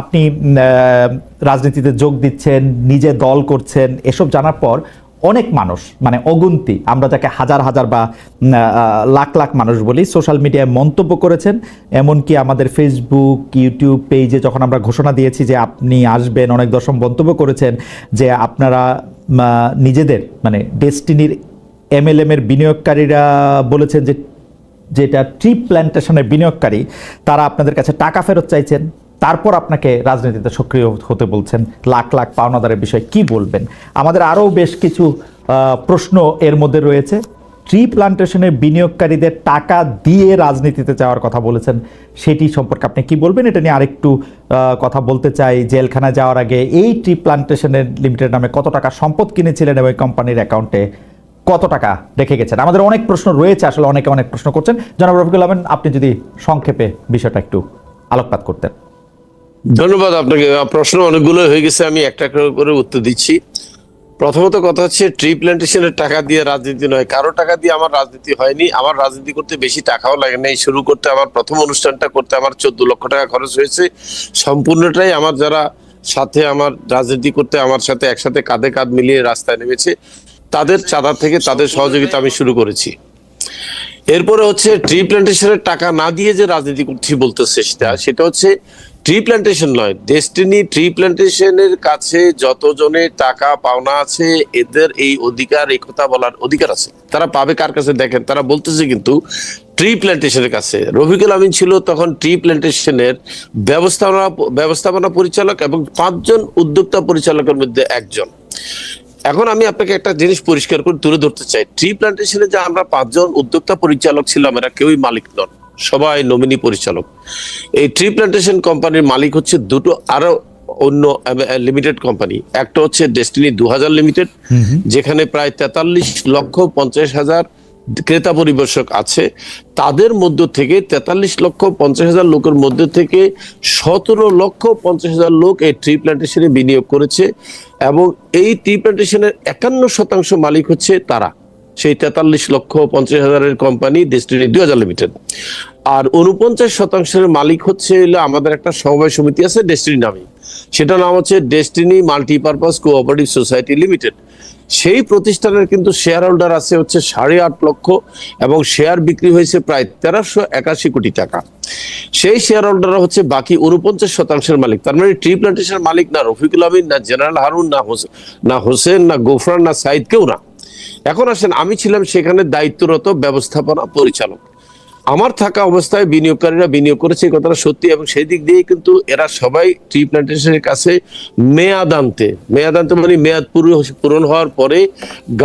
আপনি রাজনীতিতে যোগ দিচ্ছেন, নিজে দল করছেন, এসব জানার পর অনেক মানুষ মানে অগুন্তি, আমরা যাকে হাজার হাজার বা লাখ লাখ মানুষ বলি, সোশ্যাল মিডিয়ায় মন্তব্য করেছেন, এমনকি আমাদের ফেসবুক ইউটিউব পেজে যখন আমরা ঘোষণা দিয়েছি যে আপনি আসবেন, অনেক দশম মন্তব্য করেছেন যে আপনারা নিজেদের মানে ডেস্টিনির এমএলএম এর বিনিয়োগকারীরা বলেছেন যে, যেটা ট্রি প্ল্যান্টেশনের বিনিয়োগকারী, তারা আপনাদের কাছে টাকা ফেরত চাইছেন। তারপর আপনাকে রাজনীতিতে সক্রিয় হতে বলছেন, লাখ লাখ পাওনাদারের বিষয়ে কি বলবেন? আমাদের আরও বেশ কিছু প্রশ্ন এর মধ্যে রয়েছে। ট্রি প্লান্টেশনের বিনিয়োগকারীদের টাকা দিয়ে রাজনীতিতে যাওয়ার কথা বলেছেন। সেটি সম্পর্কে আপনি কি বলবেন? এটা নিয়ে আরেকটু কথা বলতে চাই। জেলখানা যাওয়ার আগে এই ট্রি প্লান্টেশনের লিমিটেড নামে কত টাকা সম্পদ কিনেছিলেন এবং কোম্পানির অ্যাকাউন্টে কত টাকা রেখে গেছেন? আমাদের অনেক প্রশ্ন রয়েছে, আসলে অনেকে অনেক প্রশ্ন করছেন। জনাব রফিকুল আহমেদ আপনি যদি সংক্ষেপে বিষয়টা একটু আলোকপাত করতেন। ধন্যবাদ আপনাকে। প্রশ্ন অনেকগুলো হয়ে গেছে, আমি একটা করে উত্তর দিচ্ছি। প্রথমত কথা হচ্ছে, ট্রি প্ল্যান্টেশনের টাকা দিয়ে রাজনীতি নয়। কারও টাকা দিয়ে আমার রাজনীতি হয়নি। আমার রাজনীতি করতে বেশি টাকাও লাগে নাই। শুরু করতে আমার প্রথম অনুষ্ঠানটা করতে আমার চোদ্দ লক্ষ টাকা খরচ হয়েছে। সম্পূর্ণটাই আমার যারা সাথে আমার রাজনীতি করতে, আমার সাথে একসাথে কাঁধে কাঁধ মিলিয়ে রাস্তায় নেমেছে, তাদের চাঁদা থেকে তাদের সহযোগিতা আমি শুরু করেছি। এরপরে হচ্ছে, ট্রি প্ল্যান্টেশনের টাকা না দিয়ে যে রাজনীতি করছি বলতেছে সেটা সেটা হচ্ছে ট্রি প্ল্যান্টেশন নয় ডেস্টিনি ট্রি প্ল্যান্টেশনের কাছে যতজনের টাকা পাওনা আছে, এদের এই অধিকার এই কথা বলার অধিকার আছে। তারা পাবে কার কাছে দেখেন, তারা বলতেছে কিন্তু ট্রি প্ল্যান্টেশনের কাছে। রফিকুল আমিন ছিল তখন ট্রি প্ল্যান্টেশনের ব্যবস্থাপনা ব্যবস্থাপনা পরিচালক এবং পাঁচজন উদ্যোক্তা পরিচালকের মধ্যে একজন। এখন আমি আপনাকে একটা জিনিস পরিষ্কার করে তুলে ধরতে চাই। ট্রি প্ল্যান্টেশনে যে আমরা পাঁচজন উদ্যোক্তা পরিচালক ছিলাম, এরা কেউই মালিক নন। সবাই নমিনি পরিচালক। এই ট্রি প্ল্যান্টেশন কোম্পানির মালিক হচ্ছে দুটো আরও অন্য লিমিটেড কোম্পানি একটা হচ্ছে ডেস্টিনি দু হাজার লিমিটেড যেখানে প্রায় তেতাল্লিশ লক্ষ পঞ্চাশ হাজার ক্রেতা পরিবেশক আছে। তাদের মধ্য থেকে তেতাল্লিশ লক্ষ পঞ্চাশ হাজার লোকের মধ্যে থেকে সতেরো লক্ষ পঞ্চাশ হাজার লোক এই ট্রি প্ল্যান্টেশনে বিনিয়োগ করেছে এবং এই ট্রি প্ল্যান্টেশনের একান্ন শতাংশ মালিক হচ্ছে তারা। সেই তেতাল্লিশ লক্ষ পঞ্চাশ হাজারের কোম্পানি ডেস্টিনি দুই হাজার লিমিটেড আর উনপঞ্চাশ শতাংশের মালিক হচ্ছে আমাদের একটা সমবায় সমিতি আছে ডেস্টিনি নামে। সেটা নাম হচ্ছে destiny multipurpose cooperative society limited সেই প্রতিষ্ঠানের কিন্তু শেয়ার হোল্ডার আছে হচ্ছে সাড়ে আট লক্ষ এবং শেয়ার বিক্রি হয়েছে প্রায় তেরোশো একাশি কোটি টাকা। সেই শেয়ার হোল্ডাররা হচ্ছে বাকি উনপঞ্চাশ শতাংশের মালিক। তার মানে ট্রি প্ল্যান্টেশনের মালিক না রফিকুল আমিন, না জেনারেল হারুন, না হোসেন না হোসেন, না গোফরান, না সাইদ, কেউ না। এখন আসেন, আমি ছিলাম সেখানে দায়িত্বরত ব্যবস্থাপনা পরিচালক। আমার থাকা অবস্থায় বিনিয়োগকারীরা বিনিয়োগ করেছে কথাটা সত্যি এবং সেই দিক দিয়ে কিন্তু এরা সবাই ট্রি প্ল্যান্টেশনের কাছে মেয়াদ আনতে। মেয়াদ আনতে মানে মেয়াদ পূরণ হওয়ার পরে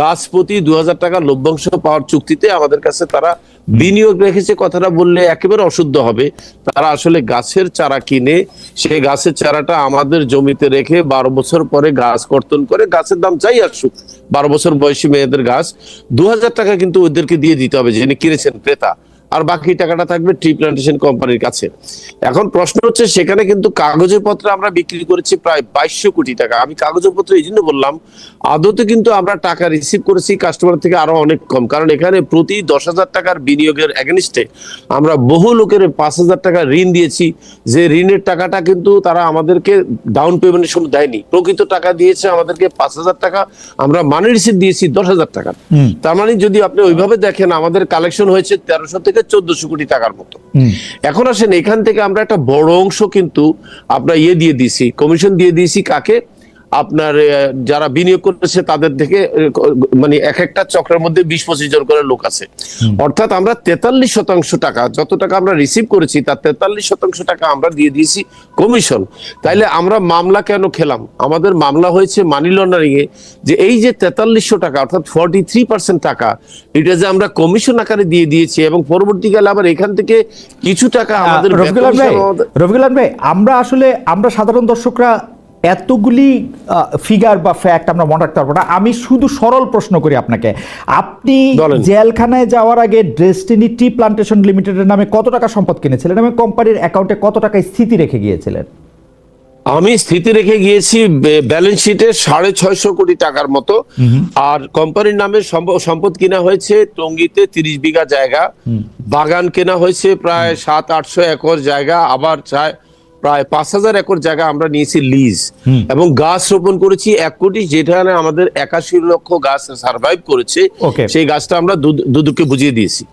গাছ প্রতি দু হাজার টাকা লভ্যাংশ পাওয়ার চুক্তিতে আমাদের কাছে তারা বিনিয়োগ রেখেছে, কথাটা বললে একেবারে অশুদ্ধ হবে। তারা আসলে গাছের চারা কিনে, সেই গাছের চারাটা আমাদের জমিতে রেখে বারো বছর পরে গাছ কর্তন করে গাছের দাম চাই আসুক বারো বছর বয়সী মেয়েদের গাছ, দু হাজার টাকা কিন্তু ওদেরকে দিয়ে দিতে হবে, যিনি কিনেছেন ক্রেতা। আর বাকি টাকাটা থাকবে ট্রি প্ল্যান্টেশন কোম্পানির কাছে। এখন প্রশ্ন হচ্ছে সেখানে কিন্তু কাগজে পত্র আমরা বিক্রি করেছি প্রায় বাইশশো কোটি টাকা। আমি কাগজে পত্র এই জন্য বললাম আদতে কিন্তু আমরা টাকা রিসিভ করেছি কাস্টমার থেকে আরও অনেক কম। কারণ এখানে প্রতি দশ হাজার টাকার বিনিয়োগের এগেনিস্টে আমরা বহু লোকের পাঁচ হাজার টাকা ঋণ দিয়েছি। যে ঋণের টাকাটা কিন্তু তারা আমাদেরকে ডাউন পেমেন্টের সময় দেয়নি। প্রকৃত টাকা দিয়েছে আমাদেরকে পাঁচ হাজার টাকা আমরা মানি রিসিভ দিয়েছি দশ হাজার টাকা। তার মানে যদি আপনি ওইভাবে দেখেন আমাদের কালেকশন হয়েছে তেরোশো থেকে চোদ্দশো কোটি টাকার মতো। এখন আসেন এখান থেকে আমরা একটা বড় অংশ কিন্তু আপনার ইয়ে দিয়ে দিয়েছি কমিশন দিয়ে দিয়েছি কাকে? আপনার যারা বিনিয়োগ করেছে তাদের থেকে মানে এক একটা চক্রের মধ্যে বিশ পঁচিশ জন করে লোক আছে। অর্থাৎ আমরা তেতাল্লিশ শতাংশ টাকা যত টাকা আমরা রিসিভ করেছি তার তেতাল্লিশ শতাংশ টাকা আমরা দিয়ে দিয়েছি কমিশন তাইলে আমরা মামলা কেন খেলাম? আমাদের মামলা হয়েছে মানি লন্ডারিং এ যে এই যে তেতাল্লিশশো টাকা অর্থাৎ ফর্টি থ্রি পার্সেন্ট টাকা এটা যে আমরা কমিশন আকারে দিয়ে দিয়েছি এবং পরবর্তীকালে আবার এখান থেকে কিছু টাকা আমাদের রফিকুল ভাই আমরা আসলে আমরা সাধারণ দর্শকরা এতগুলি ফিগার বা ফ্যাক্ট আমরা মনে রাখতে পারব না। আমি শুধু সরল প্রশ্ন করি আপনাকে। আপনি। জেলখানায় যাওয়ার আগে ডেস্টিনি টি প্লান্টেশন লিমিটেডের নামে কত টাকা সম্পদ কিনেছিলেন এবং কোম্পানির অ্যাকাউন্টে কত টাকা স্থিতি রেখে গিয়েছিলেন? আমি স্থিতি রেখে গিয়েছি ব্যালেন্স শিটে সাড়ে ছয়শো কোটি টাকার মতো। আর কোম্পানির নামে সম্প- সম্পদ কিনা হয়েছে টঙ্গিতে তিরিশ বিঘা জায়গা। বাগান কেনা হয়েছে প্রায় সাত আটশো একর জায়গা। আবার চায় প্রায় পাঁচ হাজার একর জায়গা আমরা নিয়েছি লিজ এবং গাছ রোপণ করেছি এক কোটি যেখানে আমাদের একাশি লক্ষ গাছ সার্ভাইভ করেছে. সেই গাছটা আমরা দুদ- দুদুকে বুঝিয়ে দিয়েছি।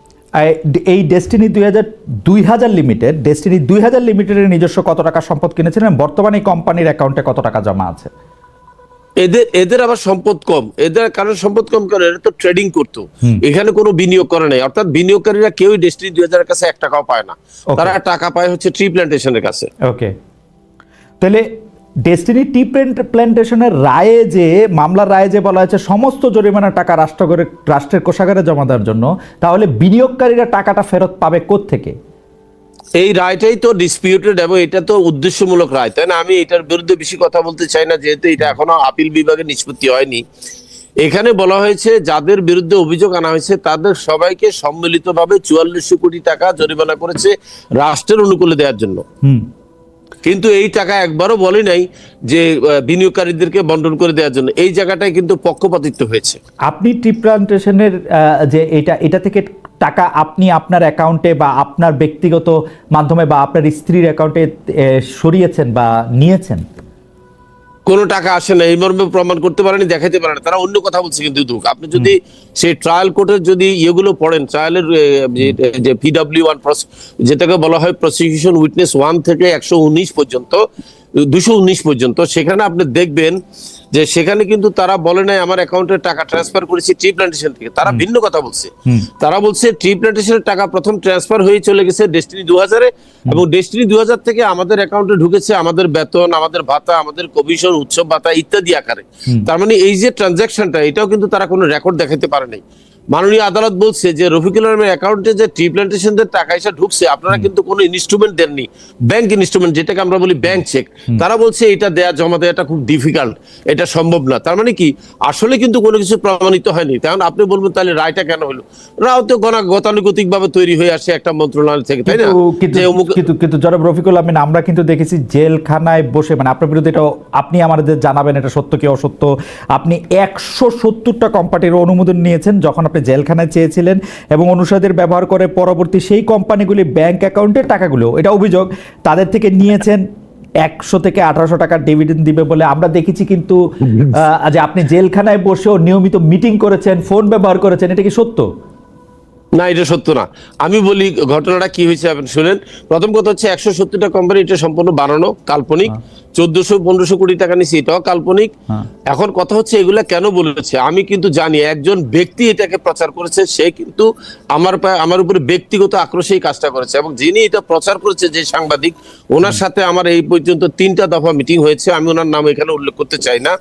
এই- ডেস্টিনি দুই হাজার দুই হাজার লিমিটেড ডেস্টিনি দুই হাজার লিমিটেডের নিজস্ব কত টাকা সম্পদ কিনেছিলেন বর্তমানে এই কোম্পানির অ্যাকাউন্টে কত টাকা জমা আছে? এদের এদের আবার সম্পদ কম। এদের কারণ সম্পদ কম করে এরা তো ট্রেডিং করতো। এখানে কোনো বিনিয়োগ করে নাই। অর্থাৎ বিনিয়োগকারীরা কেউই ডেস্টিনি দুই হাজারের কাছে এক টাকাও পায় না। তারা টাকা পায় হচ্ছে ট্রি প্ল্যান্টেশনের কাছে। ওকে তাহলে ডেস্টিনি টি প্ল্যান্টেশনের রায়ে যে মামলার রায়ে যে বলা হয়েছে সমস্ত জরিমানা টাকা রাষ্ট্র রাষ্ট্রের কোষাগারে জমা দেওয়ার জন্য তাহলে বিনিয়োগকারীরা টাকাটা ফেরত পাবে থেকে এই রায়টাই তো ডিসপিউটেড এবং এটা তো উদ্দেশ্যমূলক রায় তাই না? আমি এটার বিরুদ্ধে বেশি কথা বলতে চাই না যেহেতু এটা এখনও আপিল বিভাগে নিষ্পত্তি হয়নি। এখানে বলা হয়েছে যাদের বিরুদ্ধে অভিযোগ আনা হয়েছে তাদের সবাইকে সম্মিলিতভাবে চুয়াল্লিশশো কোটি টাকা জরিমানা করেছে রাষ্ট্রের অনুকূলে দেওয়ার জন্য। কিন্তু এই টাকা একবারও বলে নাই যে বিনিয়োগকারীদেরকে বন্টন করে দেওয়ার জন্য। এই জায়গাটায় কিন্তু পক্ষপাতিত্ব হয়েছে। আপনি টি প্লান্টেশনের যে এটা এটা থেকে টাকা আপনি আপনার অ্যাকাউন্টে বা আপনার ব্যক্তিগত মাধ্যমে বা আপনার স্ত্রীর অ্যাকাউন্টে সরিয়েছেন বা নিয়েছেন? কোনো টাকা আসে না এই মর্মে প্রমাণ করতে পারেনি দেখাতে পারে না তারা অন্য কথা বলছে কিন্তু দুঃখ আপনি যদি সেই ট্রায়াল কোর্টের যদি ইয়েগুলো পড়েন ট্রায়ালের যে পিডব্লিউ ওয়ান যেটাকে বলা হয় প্রসিকিউশন উইটনেস ওয়ান থেকে একশো উনিশ পর্যন্ত দুশো উনিশ পর্যন্ত সেখানে আপনি দেখবেন যে সেখানে কিন্তু তারা বলে নাই আমার অ্যাকাউন্টে টাকা ট্রান্সফার করেছি ট্রি প্ল্যান্টেশন থেকে। তারা ভিন্ন কথা বলছে। তারা বলছে ট্রি প্ল্যান্টেশনের টাকা প্রথম ট্রান্সফার হয়ে চলে গেছে ডেস্টিনি দু হাজারে এবং ডেস্টিনি দু হাজার থেকে আমাদের অ্যাকাউন্টে ঢুকেছে আমাদের বেতন আমাদের ভাতা আমাদের কমিশন উৎসব ভাতা ইত্যাদি আকারে। তার মানে এই যে ট্রানজাকশনটা এটাও কিন্তু তারা কোনো রেকর্ড দেখাতে পারে নাই। মাননীয় আদালত বলছে যে রফিকুল আলমের অ্যাকাউন্টে যে ট্রি প্ল্যান্টেশনদের টাকা এসে ঢুকছে আপনারা কিন্তু কোনো ইনস্ট্রুমেন্ট দেননি। ব্যাংক ইনস্ট্রুমেন্ট যেটাকে আমরা বলি ব্যাংক চেক তারা বলছে এটা দেয়া জমা দেওয়াটা খুব ডিফিকাল্ট এটা সম্ভব না। তার মানে কি? আসলে কিন্তু কোনো কিছু প্রমাণিত হয়নি। কারণ আপনি বলবেন তাহলে রায়টা কেন হলো? রাও তো গণা গতানুগতিক ভাবে তৈরি হয়ে আসে একটা মন্ত্রণালয় থেকে তাই না? কিন্তু কিন্তু জনাব রফিকুল আমিন আমরা কিন্তু দেখেছি জেলখানায় বসে মানে আপনার বিরুদ্ধে এটা আপনি আমাদের জানাবেন এটা সত্য কি অসত্য? আপনি একশো সত্তরটা কোম্পানির অনুমোদন নিয়েছেন যখন আপনি জেলখানায় চেয়েছিলেন এবং অনুষদের ব্যবহার করে পরবর্তী সেই কোম্পানিগুলি ব্যাংক অ্যাকাউন্টের টাকাগুলো এটা অভিযোগ তাদের থেকে নিয়েছেন একশো থেকে আঠারোশো টাকার ডিভিডেন্ড দিবে বলে আমরা দেখেছি কিন্তু যে আপনি জেলখানায় বসেও নিয়মিত মিটিং করেছেন ফোন ব্যবহার করেছেন, এটা কি সত্য? না এটা সত্য না। আমি বলি ঘটনাটা কি হয়েছে আপনি শুনেন। প্রথম কথা হচ্ছে একশো সত্তরটা কোম্পানি এটা সম্পূর্ণ বানানো কাল্পনিক। চোদ্দশো পনেরোশো কোটি টাকা নিচ্ছে এটাও কাল্পনিক। হ্যাঁ। এখন কথা হচ্ছে এগুলা কেন বলেছে? আমি কিন্তু জানি একজন ব্যক্তি এটাকে প্রচার করেছে সে কিন্তু আমার আমার উপরে ব্যক্তিগত আক্রোশে এই কাজটা করেছে এবং যিনি এটা প্রচার করেছে যে সাংবাদিক ওনার সাথে আমার এই পর্যন্ত তিনটা দফা মিটিং হয়েছে আমি ওনার নাম এখানে উল্লেখ করতে চাই না।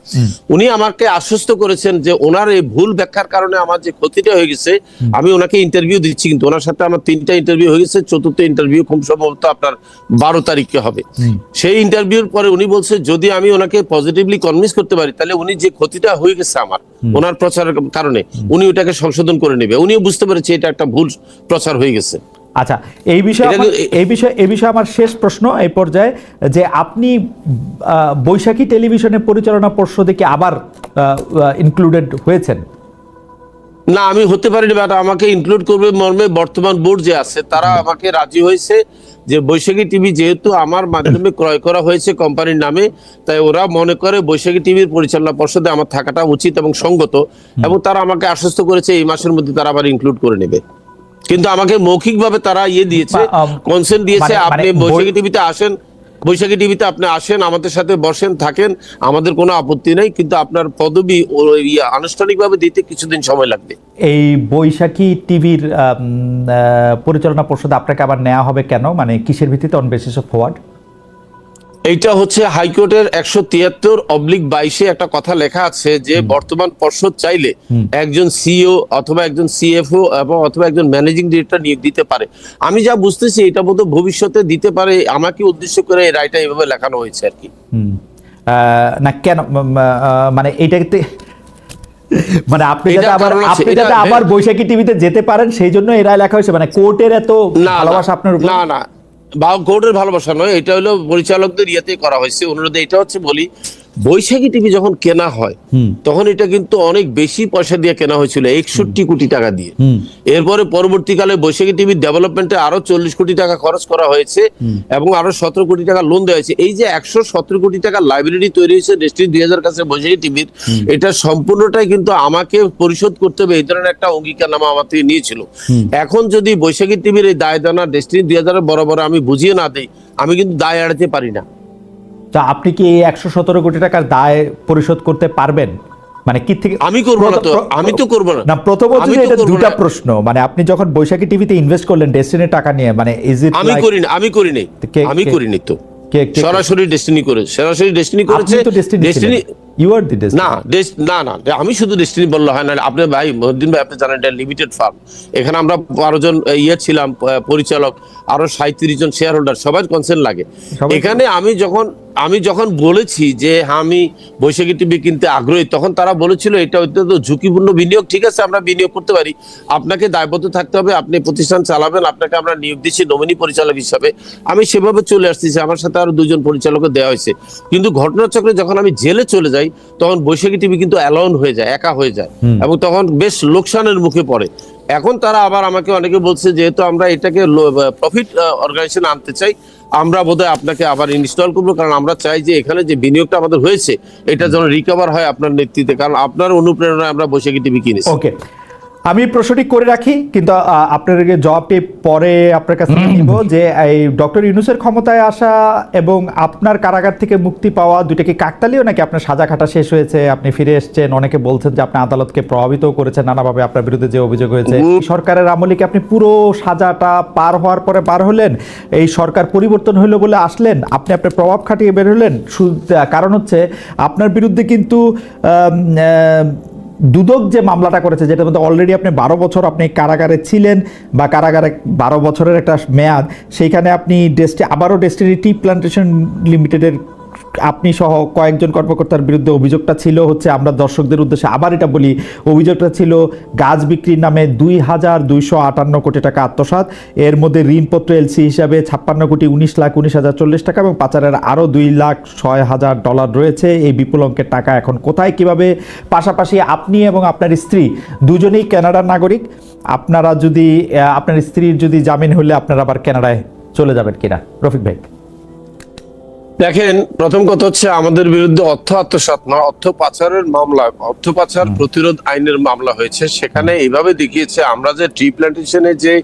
উনি আমাকে আশ্বস্ত করেছেন যে ওনার এই ভুল ব্যাখ্যার কারণে আমার যে ক্ষতিটা হয়ে গেছে আমি ওনাকে ইন্টারভিউ দিচ্ছি কিন্তু ওনার সাথে আমার তিনটা ইন্টারভিউ হয়ে গেছে চতুর্থ ইন্টারভিউ খুব সম্ভবত আপনার বারো তারিখে হবে। সেই ইন্টারভিউর পরে উনি বলছে যদি আমি ওনাকে পজিটিভলি কনভিন্স করতে পারি তাহলে উনি যে ক্ষতিটা হয়ে গেছে আমার ওনার প্রচারের কারণে উনি ওটাকে সংশোধন করে নেবে। উনিও বুঝতে পেরেছে এটা একটা ভুল প্রচার হয়ে গেছে। আচ্ছা এই বিষয়ে এই বিষয়ে এই বিষয়ে আমার শেষ প্রশ্ন এই পর্যায়ে যে আপনি বৈশাখী টেলিভিশনে পরিচালনা পর্ষদে কি আবার ইনক্লুডেড হয়েছেন? না আমি হতে পারিনি বাট আমাকে ইনক্লুড করবে মর্মে বর্তমান বোর্ড যে আছে তারা আমাকে রাজি হয়েছে যে বৈশাখী টিভি যেহেতু আমার মাধ্যমে ক্রয় করা হয়েছে কোম্পানির নামে তাই ওরা মনে করে বৈশাখী টিভির পরিচালনা পর্ষদে আমার থাকাটা উচিত এবং সঙ্গত এবং তারা আমাকে আশ্বস্ত করেছে এই মাসের মধ্যে তারা আবার ইনক্লুড করে নেবে। কিন্তু আমাকে মৌখিকভাবে তারা ইয়ে দিয়েছে কনসেন্ট দিয়েছে মানে- আপনি মানে বৈশাখী টিভিতে আসেন বৈশাখী টিভিতে আপনি আসেন, আমাদের সাথে বসেন, থাকেন, আমাদের কোনো আপত্তি নাই, কিন্তু আপনার পদবি আনুষ্ঠানিকভাবে দিতে কিছুদিন সময় লাগবে। এই বৈশাখী টিভির পরিচালনা পর্ষদ আপনাকে আবার নেওয়া হবে কেন? মানে কিসের ভিত্তিতে অন বেসিস অফ ফরওয়ার্ড এইটা হচ্ছে হাইকোর্টের একশো তিয়াত্তর অবলিক বাইশে একটা কথা লেখা আছে যে বর্তমান পর্ষদ চাইলে একজন সিও অথবা একজন সিএফও এবং অথবা একজন ম্যানেজিং ডিরেক্টর নিয়োগ দিতে পারে। আমি যা বুঝতেছি এটা বোধ ভবিষ্যতে দিতে পারে আমাকে উদ্দেশ্য করে এই রায়টা এভাবে লেখানো হয়েছে আর কি। না কেন মানে এইটাতে মানে আপনি যাতে আবার আপনি যাতে আবার বৈশাখী টিভিতে যেতে পারেন সেই জন্য এরা লেখা হয়েছে। মানে কোর্টের এত ভালোবাসা আপনার উপর? না না। বা গৌড়ের ভালোবাসা নয় এটা হলো পরিচালকদের ইয়েতে করা হয়েছে। অনুরোধে এটা হচ্ছে বলি বৈশাখী টিভি যখন কেনা হয় তখন এটা কিন্তু অনেক বেশি পয়সা দিয়ে কেনা হয়েছিল একষট্টি কোটি টাকা দিয়ে। এরপরে পরবর্তীকালে বৈশাখী টিভির ডেভেলপমেন্টে আরও চল্লিশ কোটি টাকা খরচ করা হয়েছে এবং আরও সতেরো কোটি টাকা লোন দেওয়া হয়েছে। এই যে একশো সতেরো কোটি টাকা লাইব্রেরি তৈরি হয়েছে ডেস্টিনি দুই হাজার কাছে বৈশাখী টিভির এটা সম্পূর্ণটাই কিন্তু আমাকে পরিশোধ করতে হবে এই ধরনের একটা অঙ্গীকারনামা আমার থেকে নিয়েছিল। এখন যদি বৈশাখী টিভির এই দায় দানা ডেস্টিনি দুই হাজারের বরাবর আমি বুঝিয়ে না দিই আমি কিন্তু দায় এড়াতে পারি না। তা আপনি কি এই একশো সতেরো কোটি টাকার দায় পরিশোধ করতে পারবেন? মানে কি থেকে আমি করব না তো আমি তো করব না। না প্রথমত এটা দুটা প্রশ্ন। মানে আপনি যখন বৈশাখী টিভিতে ইনভেস্ট করলেন ডেস্টিনির টাকা নিয়ে মানে ইজ ইট আমি করি না আমি করি নাই। আমি কে- করিনি তো। সরাসরি ডেস্টিনি করে সরাসরি ডেস্টিনি করেছে। Destiny destiny you are the destiny না ডেস- না না আমি শুধু ডেস্টিনি বললে হয় না আপনি ভাই মহিউদ্দিন ভাই আপনি জানেন এটা লিমিটেড ফার্ম এখানে আমরা বারো জন ইয়ে ছিলাম পরিচালক আরও সাঁত্রিশ জন শেয়ার হোল্ডার সবার কনসেন্ট লাগে এখানে আমি যখন আমি যখন বলেছি যে হ্যাঁ, আমি বৈশাখী টিভি কিনতে আগ্রহী তখন তারা বলেছিল এটা অত্যন্ত ঝুঁকিপূর্ণ বিনিয়োগ ঠিক আছে আমরা বিনিয়োগ করতে পারি। আপনাকে দায়বদ্ধ থাকতে হবে আপনি প্রতিষ্ঠান চালাবেন আপনাকে আমরা নিয়োগ দিচ্ছি নমিনি পরিচালক হিসাবে। আমি সেভাবে চলে আসতেছি আমার সাথে আরও দুজন পরিচালকও দেওয়া হয়েছে। কিন্তু ঘটনাচক্রে যখন আমি জেলে চলে যাই তখন বৈশাখী টিভি কিন্তু অ্যালাউন হয়ে যায় একা হয়ে যায়। এবং তখন বেশ লোকসানের মুখে পড়ে। এখন তারা আবার আমাকে অনেকে বলছে যেহেতু আমরা এটাকে প্রফিট অর্গানাইজেশন আনতে চাই আমরা বোধহয় আপনাকে আবার ইনস্টল করব, কারণ আমরা চাই যে এখানে যে বিনিয়োগটা আমাদের হয়েছে, এটা যেন রিকভার হয় আপনার নেতৃত্বে, কারণ আপনার অনুপ্রেরণায় আমরা বৈশাখী টিভি কিনেছি। ওকে আমি প্রশ্নটি করে রাখি কিন্তু আপনার জবাবটি পরে আপনার কাছে নিব যে এই ডক্টর ইউনুসের ক্ষমতায় আসা এবং আপনার কারাগার থেকে মুক্তি পাওয়া দুইটা কি কাকতালীয় নাকি আপনার সাজা খাটা শেষ হয়েছে আপনি ফিরে এসেছেন অনেকে বলছেন যে আপনি আদালতকে প্রভাবিত করেছেন নানাভাবে আপনার বিরুদ্ধে যে অভিযোগ হয়েছে। এই সরকারের আমলে কি আপনি পুরো সাজাটা পার হওয়ার পরে পার হলেন? এই সরকার পরিবর্তন হইল বলে আসলেন? আপনি আপনার প্রভাব খাটিয়ে বের হলেন? কারণ হচ্ছে আপনার বিরুদ্ধে কিন্তু দুদক যে মামলাটা করেছে, যেটার মধ্যে অলরেডি আপনি বারো বছর আপনি কারাগারে ছিলেন বা কারাগারে বারো বছরের একটা মেয়াদ, সেইখানে আপনি ডেস্টি আবারও ডেস্টিনি টি প্লান্টেশন লিমিটেডের আপনি সহ কয়েকজন কর্মকর্তার বিরুদ্ধে অভিযোগটা ছিল, হচ্ছে আমরা দর্শকদের উদ্দেশ্যে আবার এটা বলি, অভিযোগটা ছিল গাছ বিক্রির নামে দুই হাজার দুইশো আটান্ন কোটি টাকা আত্মসাৎ। এর মধ্যে ঋণপত্র এলসি হিসাবে ছাপ্পান্ন কোটি উনিশ লাখ উনিশ হাজার চল্লিশ টাকা এবং পাচারের আরও দুই লাখ ছয় হাজার ডলার রয়েছে। এই বিপুল অঙ্কের টাকা এখন কোথায়, কীভাবে? পাশাপাশি আপনি এবং আপনার স্ত্রী দুজনেই কানাডার নাগরিক। আপনারা যদি আপনার স্ত্রীর যদি জামিন হলে আপনারা আবার কানাডায় চলে যাবেন কিনা? রফিক ভাই। দেখেন, প্রথম কথা হচ্ছে আমাদের বিরুদ্ধে অর্থ আত্মসাত না, অর্থ পাচারের মামলা, অর্থ পাচার প্রতিরোধ আইনের মামলা হয়েছে। সেখানে এইভাবে দেখিয়েছে, আমরা যে ট্রি প্ল্যান্টেশনে যে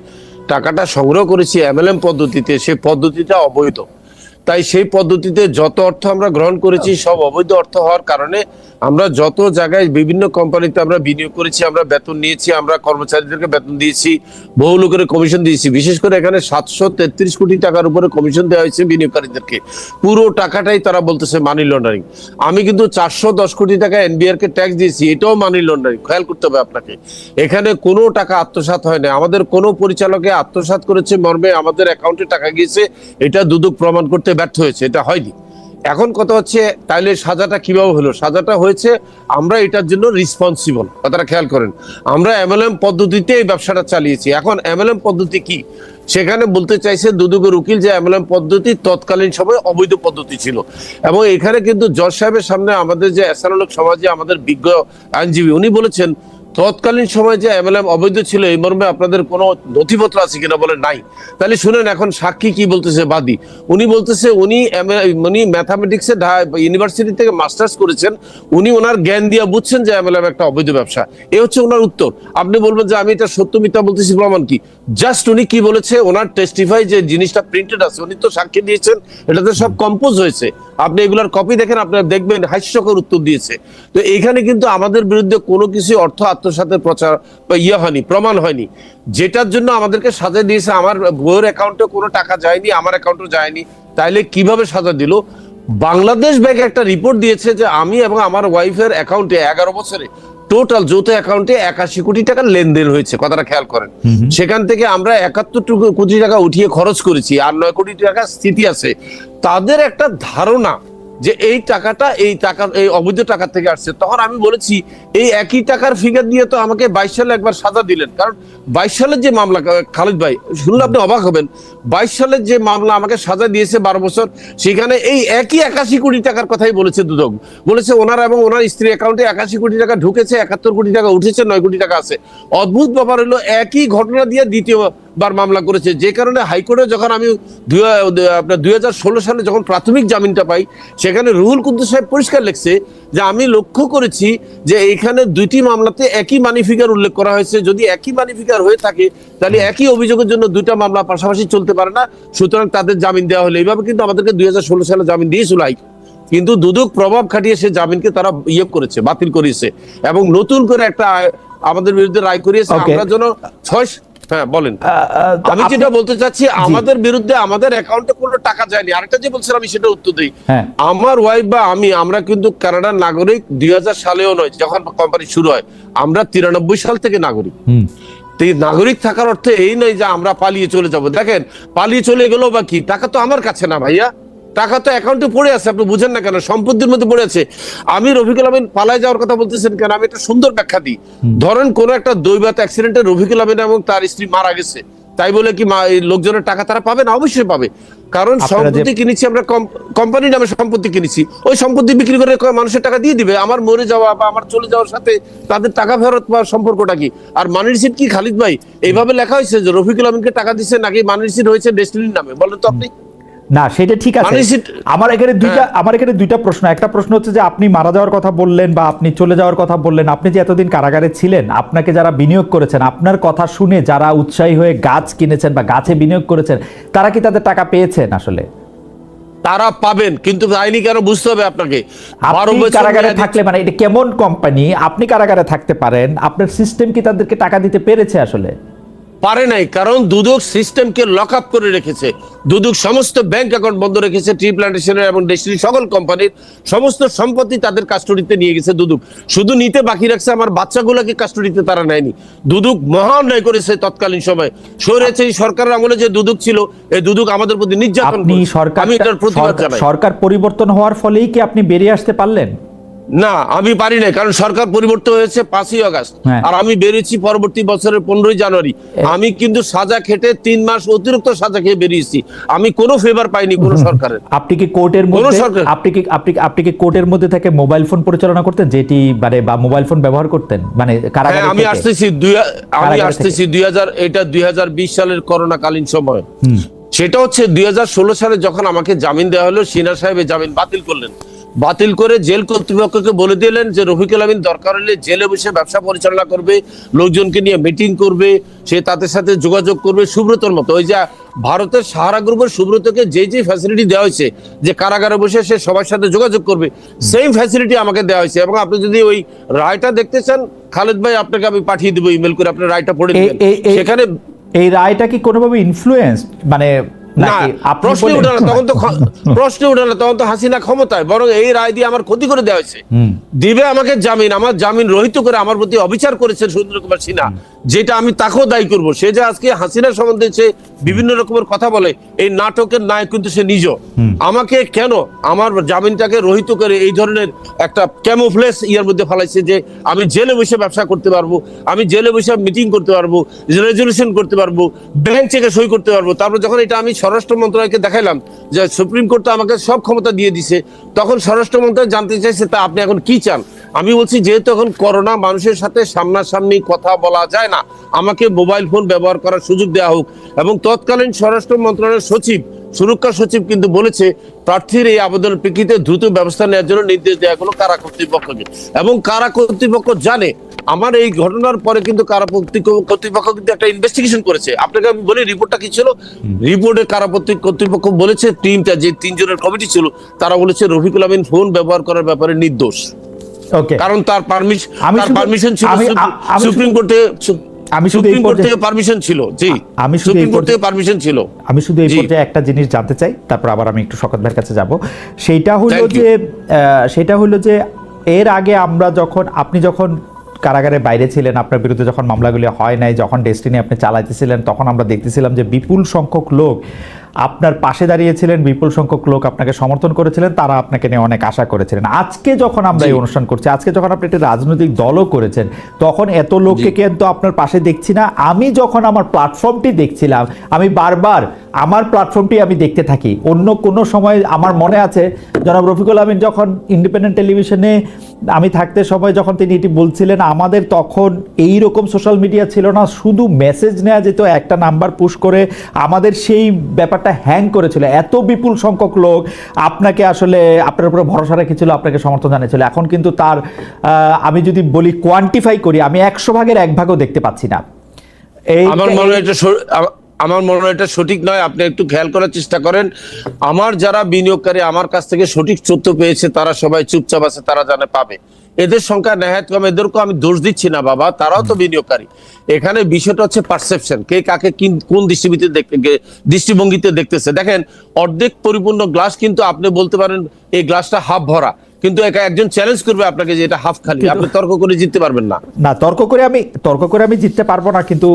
টাকাটা সংগ্রহ করেছি এমএলএম পদ্ধতিতে, সেই পদ্ধতিটা অবৈধ। তাই সেই পদ্ধতিতে যত অর্থ আমরা গ্রহণ করেছি সব অবৈধ অর্থ হওয়ার কারণে আমরা যত জায়গায় বিভিন্ন কোম্পানিতে আমরা বিনিয়োগ করেছি আমরা বেতন নিয়েছি আমরা কর্মচারীদেরকে বেতন দিয়েছি বহু লোকের কমিশন দিয়েছি। বিশেষ করে এখানে সাতশো তেত্রিশ কোটি টাকার উপরে কমিশন দেওয়া হয়েছে বিনিয়োগকারীদেরকে। পুরো টাকাটাই তারা বলতেছে মানি লন্ডারিং আমি কিন্তু চারশো দশ কোটি টাকা এনবিআর কে ট্যাক্স দিয়েছি এটাও মানি লন্ডারিং খেয়াল করতে হবে আপনাকে। এখানে কোনো টাকা আত্মসাৎ হয় না। আমাদের কোনো পরিচালকে আত্মসাৎ করেছে মর্মে আমাদের অ্যাকাউন্টে টাকা গিয়েছে এটা দুদক প্রমাণ করতে ব্যর্থ হয়েছে, এটা হয়নি। এখন কথা হচ্ছে, তাইলে সাজাটা কীভাবে হলো? সাজাটা হয়েছে, আমরা এটার জন্য রিসপন্সিবল কথাটা খেয়াল করেন। আমরা এমএলএম পদ্ধতিতে এই ব্যবসাটা চালিয়েছি। এখন এমএলএম পদ্ধতি কি? সেখানে বলতে চাইছে দুদকের উকিল যে এমএলএম পদ্ধতি তৎকালীন সময় অবৈধ পদ্ধতি ছিল। এবং এখানে কিন্তু জজ সাহেবের সামনে আমাদের যে এসারলোক সমাজে আমাদের বিজ্ঞ আইনজীবী, উনি বলেছেন তৎকালীন সময় যে এমএলএম অবৈধ ছিল, এই মর্মে আপনাদের কোনো নথিপত্র আছে কিনা বলে নাই। তাহলে শুনেন, এখন সাক্ষী কি বলতেছে বাদী? উনি বলতেছে, উনি উনি ম্যাথামেটিক্সে ইউনিভার্সিটি থেকে মাস্টার্স করেছেন। উনি ওনার জ্ঞান দিয়ে বুঝছেন যে এমএলএম একটা অবৈধ ব্যবসা। এ হচ্ছে ওনার উত্তর। আপনি বলবেন যে, আমি এটা সত্য মিথ্যা বলতেছি, প্রমাণ কি? জাস্ট উনি কি বলেছে, ওনার টেস্টিফাই যে জিনিসটা প্রিন্টেড আছে, উনি তো সাক্ষী দিয়েছেন, এটাতে সব কম্পোজ হয়েছে। আপনি এগুলার কপি দেখেন, আপনারা দেখবেন, হাস্যকর উত্তর দিয়েছে। তো এখানে কিন্তু আমাদের বিরুদ্ধে কোনো কিছু অর্থ আত্মসাতের প্রচার, বা ইয়ে হয়নি, প্রমাণ হয়নি। যেটার জন্য আমাদেরকে সাজা দিয়েছে, আমার বইয়ের অ্যাকাউন্টে কোনো টাকা যায়নি, আমার অ্যাকাউন্টে যায়নি, তাইলে কীভাবে সাজা দিল? বাংলাদেশ ব্যাংক একটা রিপোর্ট দিয়েছে যে আমি এবং আমার ওয়াইফের অ্যাকাউন্টে এগারো বছরে টোটাল যৌথ অ্যাকাউন্টে একাশি কোটি টাকার লেনদেন হয়েছে কথাটা খেয়াল করেন। সেখান থেকে আমরা একাত্তর কোটি টাকা উঠিয়ে খরচ করেছি আর নয় কোটি টাকা স্থিতি আছে। তাদের একটা ধারণা যে এই টাকাটা, এই টাকার এই অবৈধ টাকা থেকে আসছে। তখন আমি বলেছি, এই একই টাকার ফিগার দিয়ে তো আমাকে বাইশ সালে একবার সাজা দিলেন। কারণ বাইশ সালের যে মামলা খালিদ ভাই, শুনলে আপনি অবাক হবেন। বাইশ সালের যে মামলা আমাকে সাজা দিয়েছে বারো বছর, সেখানে এই একই একাশি কোটি টাকার কথাই বলেছে দুদক। বলেছে ওনার এবং ওনার স্ত্রী অ্যাকাউন্টে একাশি কোটি টাকা ঢুকেছে, একাত্তর কোটি টাকা উঠেছে, নয় কোটি টাকা আছে। অদ্ভুত ব্যাপার হলো, একই ঘটনা দিয়ে দ্বিতীয়বার মামলা করেছে। যে কারণে হাইকোর্টে যখন আমি দুই আপনার দুই সালে যখন প্রাথমিক জামিনটা পাই সেখানে রুহুল কুদ্দুস সাহেব পরিষ্কার লিখছে যে আমি লক্ষ্য করেছি যে এইখানে দুইটি মামলাতে একই মানি ফিগার উল্লেখ করা হয়েছে। যদি একই মানি ফিগার হয়ে থাকে তাহলে একই অভিযোগের জন্য দুইটা মামলা পাশাপাশি চলতে পারে না। সুতরাং তাদের জামিন দেওয়া হলো এইভাবে কিন্তু আমাদেরকে দুই হাজার ষোলো সালে জামিন দিয়েছিল হাইকোর্ট কিন্তু দুদক প্রভাব খাটিয়ে সে জামিনকে তারা ইয়ে করেছে বাতিল করেছে এবং নতুন করে একটা আমাদের বিরুদ্ধে রায় করিয়েছে। আমরা যেন ছয় হ্যাঁ বলেন। আমি যেটা বলতে চাচ্ছি আমাদের বিরুদ্ধে আমাদের অ্যাকাউন্টে কোনো টাকা যায়নি। আরেকটা যে বলছিলাম আমি সেটা উত্তর দিই। হ্যাঁ। আমার ওয়াইফ বা আমি আমরা কিন্তু কানাডার নাগরিক দুই হাজার সালেও নয় যখন কোম্পানি শুরু হয় আমরা তিরানব্বই সাল থেকে নাগরিক। নাগরিক থাকার অর্থ এই নয় যে আমরা পালিয়ে চলে যাব। দেখেন পালিয়ে চলে গেলেও বা কি? টাকা তো আমার কাছে না ভাইয়া। টাকা তো অ্যাকাউন্টে পড়ে আছে আপনি বুঝেন না কেন? সম্পত্তির মধ্যে পড়ে আছে। আমি রফিকুল আমিন পালায় যাওয়ার কথা বলতেছেন কেন? আমি একটা সুন্দর ব্যাখ্যা দিই। ধরেন কোন একটা দৈবাত অ্যাক্সিডেন্টে রফিকুল আমিন এবং তার স্ত্রী মারা গেছে। তাই বলে কি লোকজনের টাকা তারা পাবে না? অবশ্যই পাবে। কারণ সম্পত্তি কিনেছি আমরা কোম্পানি নামে সম্পত্তি কিনেছি। ওই সম্পত্তি বিক্রি করে মানুষের টাকা দিয়ে দিবে? আমার মরে যাওয়া বা আমার চলে যাওয়ার সাথে তাদের টাকা ফেরত পাওয়ার সম্পর্কটা কি? আর মানি রিসিট কি? খালিদ ভাই এইভাবে লেখা হয়েছে যে রফিকুল আমিনকে টাকা দিচ্ছে নাকি মানি রিসিট হয়েছে ডেস্টিনির নামে? বলেন তো আপনি। না সেটা ঠিক আছে। মানে আমার এখানে দুইটা হ্যাঁ। আমার এখানে দুইটা প্রশ্ন। একটা প্রশ্ন হচ্ছে যে আপনি মারা যাওয়ার কথা বললেন বা আপনি চলে যাওয়ার কথা বললেন আপনি যে এতদিন কারাগারে ছিলেন আপনাকে যারা বিনিয়োগ করেছেন আপনার কথা শুনে যারা উৎসাহী হয়ে গাছ কিনেছেন বা গাছে বিনিয়োগ করেছেন তারা কি তাদের টাকা পেয়েছেন আসলে? তারা পাবেন কিন্তু আইনি কেন বুঝতে হবে আপনাকে? কারাগারে থাকলে মানে এটা কেমন কোম্পানি আপনি কারাগারে থাকতে পারেন আপনার সিস্টেম কি তাদেরকে টাকা দিতে পেরেছে আসলে? পারে নাই কারণ দুদক সিস্টেমকে লক আপ করে রেখেছে। দুদক সমস্ত ব্যাংক অ্যাকাউন্ট বন্ধ রেখেছে ট্রি প্ল্যান্টেশনের এবং ডেস্টিনি সকল কোম্পানির। সমস্ত সম্পত্তি তাদের কাস্টডিতে নিয়ে গেছে দুদক। শুধু নিতে বাকি রাখছে আমার বাচ্চাগুলোকে কাস্টডিতে তারা নেয়নি। দুদক মহান ন্যায় করেছে তৎকালীন সময়। সরেছে এই সরকারের আমলে যে দুদক ছিল এই দুদক আমাদের প্রতি নির্যাতন আপনি সরকার সরকার পরিবর্তন হওয়ার ফলেই কি আপনি বেরিয়ে আসতে পারলেন? না আমি পারি না কারণ সরকার পরিবর্তন হয়েছে পাঁচই আগস্ট। হ্যাঁ। আর আমি বেরিয়েছি পরবর্তী বছরের পনেরোই জানুয়ারি। আমি কিন্তু সাজা খেটে তিন মাস অতিরিক্ত সাজা খেয়ে বেরিয়েছি। আমি কোনো ফেভার পাইনি কোনো সরকারের। আপনি কি কোর্টের কোনো মধ্যে সরকার- আপনি কি আপনি আপনি কি কোর্টের মধ্যে থেকে মোবাইল ফোন পরিচালনা করতেন? যেটি মানে বা মোবাইল ফোন ব্যবহার করতেন? মানে কারাগারে হ্যাঁ আমি আসতেছি দুই আমি আসতেছি দুই হাজার এটা দুই হাজার বিশ সালের করোনা কালীন সময় সেটা হচ্ছে দুই হাজার ষোলো সালে যখন আমাকে জামিন দেওয়া হলো সিনা সাহেব জামিন বাতিল করলেন। বাতিল করে জেল কর্তৃপক্ষকে বলে দিলেন যে রফিকুল আমিন দরকার হলে জেলে বসে ব্যবসা পরিচালনা করবে লোকজনকে নিয়ে মিটিং করবে সে তাদের সাথে যোগাযোগ করবে সুব্রতর মতো। ওই যে ভারতের সাহারা গ্রুপের সুব্রতকে যে যে ফ্যাসিলিটি দেওয়া হয়েছে যে কারাগারে বসে সে সবার সাথে যোগাযোগ করবে সেই ফ্যাসিলিটি আমাকে দেওয়া হয়েছে। এবং আপনি যদি ওই রায়টা দেখতে চান খালেদ ভাই আপনাকে আমি পাঠিয়ে দেবো ইমেল করে আপনার রায়টা পড়ে সেখানে এই রায়টা কি কোনোভাবে ইনফ্লুয়েন্স মানে না তখন তো না তখন তো হাসিনা ক্ষমতায় বরং এই রায় দিয়ে আমার ক্ষতি করে দেওয়া হয়েছে। দিবে আমাকে জামিন আমার জামিন রহিত করে আমার প্রতি অবিচার করেছে সুরেন্দ্র কুমার সিনহা যেটা আমি তাকেও দায়ী করব সে যে আজকে হাসিনা সম্বন্ধে সে বিভিন্ন রকমের কথা বলে এই নাটকের নায়ক কিন্তু সে নিজ। আমাকে কেন? আমার জামিনটাকে রহিত করে এই ধরনের একটা ক্যামোফ্লেস ইয়ার মধ্যে ফেলাইছে যে আমি জেলে বসে ব্যবসা করতে পারব আমি জেলে বসে মিটিং করতে পারব রেজলিউশন করতে পারব ব্যাংক চেকে সই করতে পারব। তারপর যখন এটা আমি স্বরাষ্ট্র মন্ত্রণালয়কে দেখাইলাম যে সুপ্রিম কোর্ট তো আমাকে সব ক্ষমতা দিয়ে দিছে তখন স্বরাষ্ট্র মন্ত্রণালয় জানতে চাইছে তা আপনি এখন কি চান? আমি বলছি, যেহেতু এখন করোনা, মানুষের সাথে সামনাসামনি কথা বলা যায় না, আমাকে মোবাইল ফোন ব্যবহার করার সুযোগ দেওয়া হোক। এবং তৎকালীন স্বরাষ্ট্র মন্ত্রণালয়ের সচিব, সুরক্ষা সচিব কিন্তু বলেছে, প্রার্থীর এই আবেদনের প্রেক্ষিতে দ্রুত ব্যবস্থা নেওয়ার জন্য নির্দেশ দেওয়া হলো কারা কর্তৃপক্ষকে এবং কারা কর্তৃপক্ষ জানে, আমার এই ঘটনার পরে কিন্তু কারা কর্তৃপক্ষ কিন্তু একটা ইনভেস্টিগেশন করেছে। আপনাকে আমি বলি রিপোর্টটা কি ছিল? রিপোর্টে কারা কর্তৃপক্ষ বলেছে টিমটা যে তিনজনের কমিটি ছিল, তারা বলেছে, রফিকুল আমিন ফোন ব্যবহার করার ব্যাপারে নির্দোষ। কারণ তার পারমিশন তার পারমিশন ছিল সুপ্রিম- কোর্টে আমি শুধু এই পর্যায়ে- পারমিশন ছিল জি। আমি শুধু এই পর্যায়ে- পারমিশন ছিল। আমি শুধু এই। পর্যায়ে একটা জিনিস জানতে চাই তারপর আবার আমি একটু শকত ভাইয়ের কাছে যাব। সেটা হলো যে সেটা হলো যে এর আগে আমরা যখন আপনি যখন কারাগারে বাইরে ছিলেন আপনার বিরুদ্ধে যখন মামলাগুলি হয় নাই যখন ডেস্টিনি আপনি চালাইতেছিলেন তখন আমরা দেখতেছিলাম যে বিপুল সংখ্যক লোক আপনার পাশে দাঁড়িয়েছিলেন বিপুল সংখ্যক লোক আপনাকে সমর্থন করেছিলেন তারা আপনাকে নিয়ে অনেক আশা করেছিলেন। আজকে যখন আমরা এই অনুষ্ঠান করছি আজকে যখন আপনি একটি রাজনৈতিক দলও করেছেন তখন এত লোককে কিন্তু আপনার পাশে দেখছি না? আমি যখন আমার প্ল্যাটফর্মটি দেখছিলাম আমি বারবার আমার প্ল্যাটফর্মটি আমি দেখতে থাকি। অন্য কোনো সময় আমার মনে আছে জনাব রফিকুল আমিন যখন ইন্ডিপেন্ডেন্ট টেলিভিশনে আমি থাকতে সময় যখন তিনি এটি বলছিলেন আমাদের তখন এই রকম সোশ্যাল মিডিয়া ছিল না শুধু মেসেজ নেওয়া যেত একটা নাম্বার পুশ করে আমাদের সেই ব্যাপারটা হ্যাং করেছিল। এত বিপুল সংখ্যক লোক আপনাকে আসলে আপনার উপরে ভরসা রেখেছিল আপনাকে সমর্থন জানিয়েছিল। এখন কিন্তু তার আহ, আমি যদি বলি কোয়ান্টিফাই করি আমি একশো ভাগের এক ভাগও দেখতে পাচ্ছি না। এই আমার মনে হয় আমার মনে হয় এটা সঠিক নয়। আপনি একটু খেয়াল করার চেষ্টা করেন। আমার যারা বিনিয়োগকারী আমার কাছ থেকে সঠিক তথ্য পেয়েছে তারা সবাই চুপচাপ আছে তারা জানে পাবে। এদের সংখ্যা নেহাত কম এদেরকেও আমি দোষ দিচ্ছি না বাবা তারাও তো বিনিয়োগকারী। এখানে বিষয়টা হচ্ছে পারসেপশন কে কাকে কিন- দৃষ্টিভঙ্গিতে দেখতে দৃষ্টিভঙ্গিতে দেখতেছে। দেখেন অর্ধেক পরিপূর্ণ গ্লাস কিন্তু আপনি বলতে পারেন এই গ্লাসটা হাফ ভরা। কিন্তু একা একজন চ্যালেঞ্জ করবে আপনাকে যে এটা হাফ খালি। আপনি তর্ক করে জিততে পারবেন না। না তর্ক করে আমি তর্ক করে আমি জিততে পারব না কিন্তু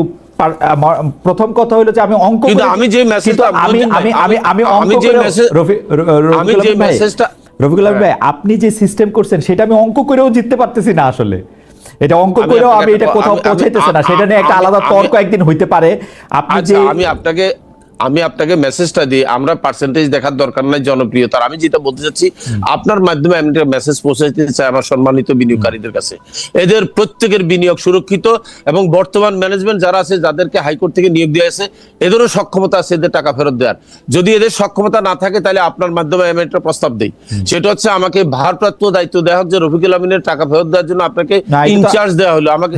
প্রথম কথা হলো যে আমি অঙ্ক কিন্তু আমি যে মেসেজটা আমি আমি আমি আমি অঙ্ক যে মেসেজ আমি যে মেসেজটা রফিকুল ভাই আপনি যে সিস্টেম করছেন সেটা আমি অঙ্ক করেও জিততে পারতেছি না আসলে। এটা অঙ্ক করেও আমি এটা কোথাও পৌঁছাইতেছে না সেটা নিয়ে একটা আলাদা তর্ক একদিন হইতে পারে। আপনি যে আচ্ছা আমি আপনাকে আমি আপনাকে মেসেজটা দিই আমরা পার্সেন্টেজ দেখার দরকার নাই জনপ্রিয়তার আমি যেটা বলতে চাচ্ছি আপনার মাধ্যমে আমি একটা মেসেজ পৌঁছে দিতে চাই আমার সম্মানিত বিনিয়োগকারীদের কাছে। এদের প্রত্যেকের বিনিয়োগ সুরক্ষিত এবং বর্তমান ম্যানেজমেন্ট যারা আছে যাদেরকে হাইকোর্ট থেকে নিয়োগ দেওয়া আছে এদেরও সক্ষমতা আছে এদের টাকা ফেরত দেওয়ার। যদি এদের সক্ষমতা না থাকে তাহলে আপনার মাধ্যমে আমি একটা প্রস্তাব দিই। সেটা হচ্ছে আমাকে ভারপ্রাপ্ত দায়িত্ব দেওয়া হোক যে রফিকুল আমিনের টাকা ফেরত দেওয়ার জন্য আপনাকে ইনচার্জ দেওয়া হলো। আমাকে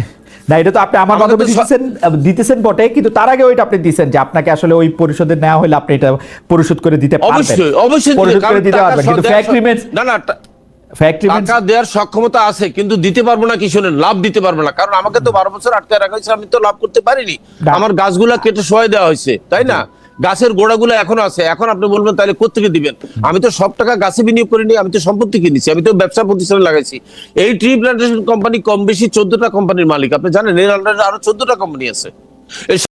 না এটা তো আপনি আমার মাধ্যমে দিতেছেন দিতেছেন বটে কিন্তু তার আগে ওইটা আপনি যে আপনাকে আসলে ওই পরিশোধে নেওয়া হলে আপনি এটা পরিশোধ করে দিতে পারবেন। অবশ্যই অবশ্যই পরিশোধ করে দিতে পারবেন কিন্তু দেওয়ার ফ্যাক্ট রিমেন্স না না টাকা দেওয়ার সক্ষমতা আছে কিন্তু দিতে পারব না কিছু লাভ দিতে পারব না কারণ আমাকে তো বারো বছর আটকে রাখা হয়েছে আমি তো লাভ করতে পারিনি। আমার গাছগুলা কেটে সহায় দেওয়া হয়েছে তাই না। গাছের গোড়াগুলো এখনও আছে। এখন আপনি বলবেন, তাহলে কোথেকে দিবেন? আমি তো সব টাকা গাছে বিনিয়োগ করিনি, আমি তো সম্পত্তি কিনেছি, আমি তো ব্যবসা প্রতিষ্ঠানে লাগাইছি। এই ট্রি প্লান্টেশন কোম্পানি কম বেশি চোদ্দটা কোম্পানির মালিক। আপনি জানেন, এর আন্ডারে আরও চোদ্দটা কোম্পানি আছে।